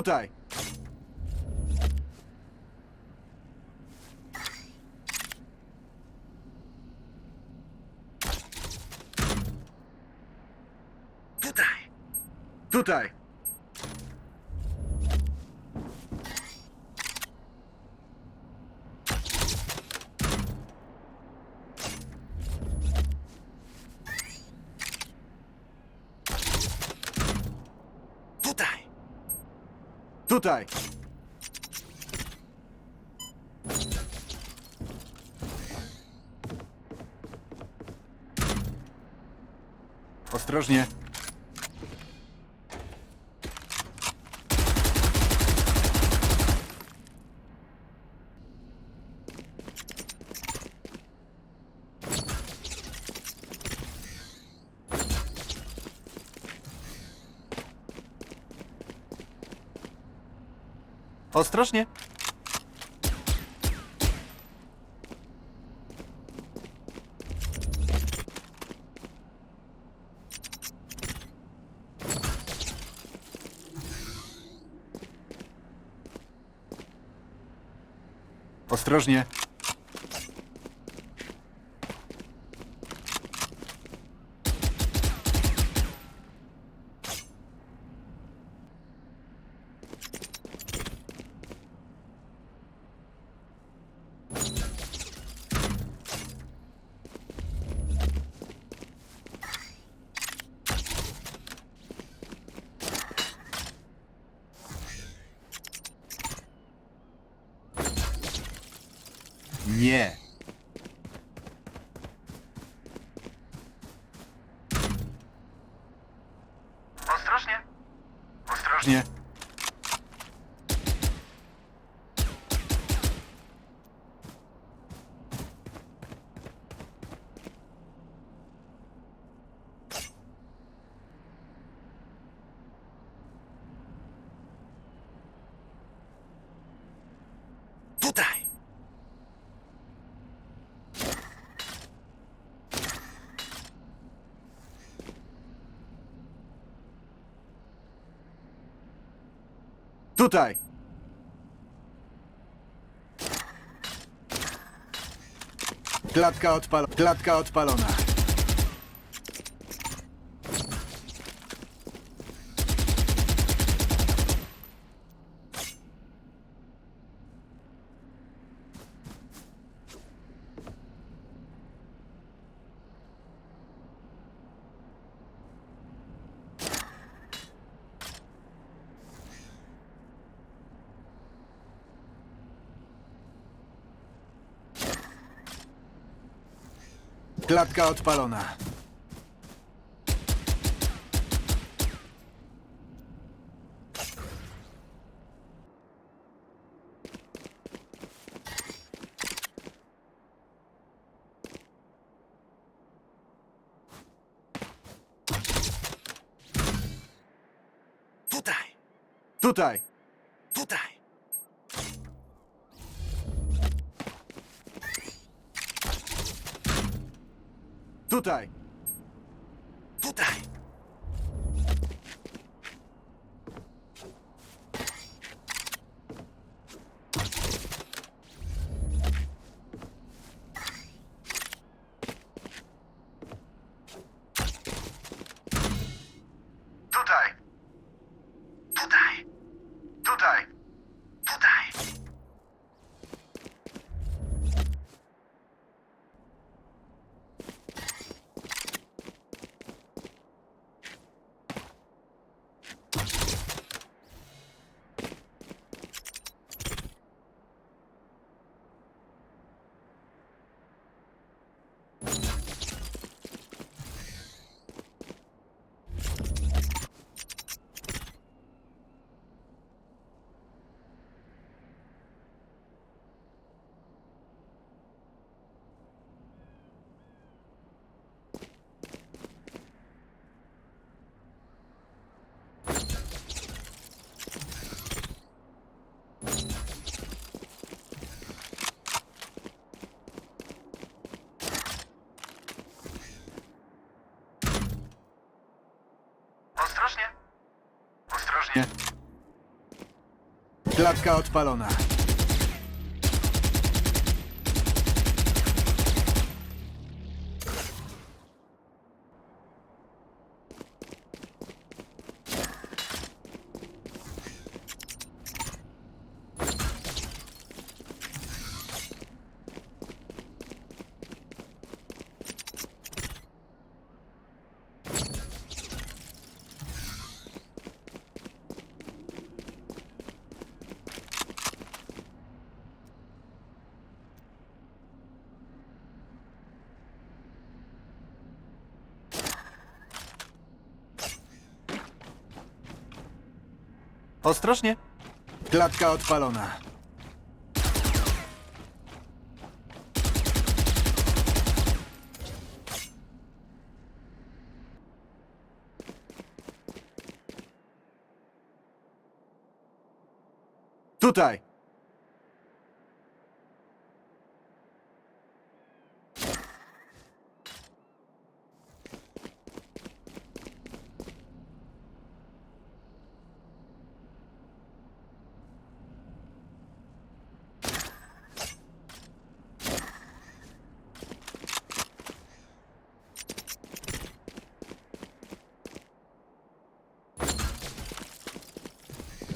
Tutaj! Tutaj! Tutaj! Tutaj! Tutaj! Ostrożnie. Ostrożnie. Ostrożnie. 你 Tutaj. Klatka odpal... Klatka odpalona. Klatka odpalona. Tutaj. Tutaj. Tutaj. Tutaj. you Ostrożnie. Ostrożnie. Klatka odpalona. Ostrożnie. Klatka odpalona. Tutaj.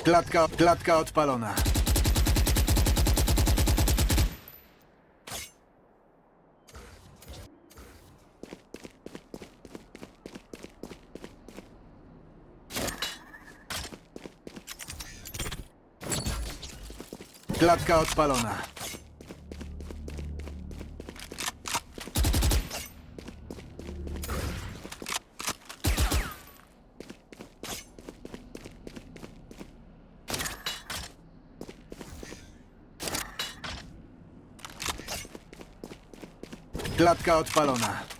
Klatka, klatka odpalona. Klatka odpalona. Klatka odpalona.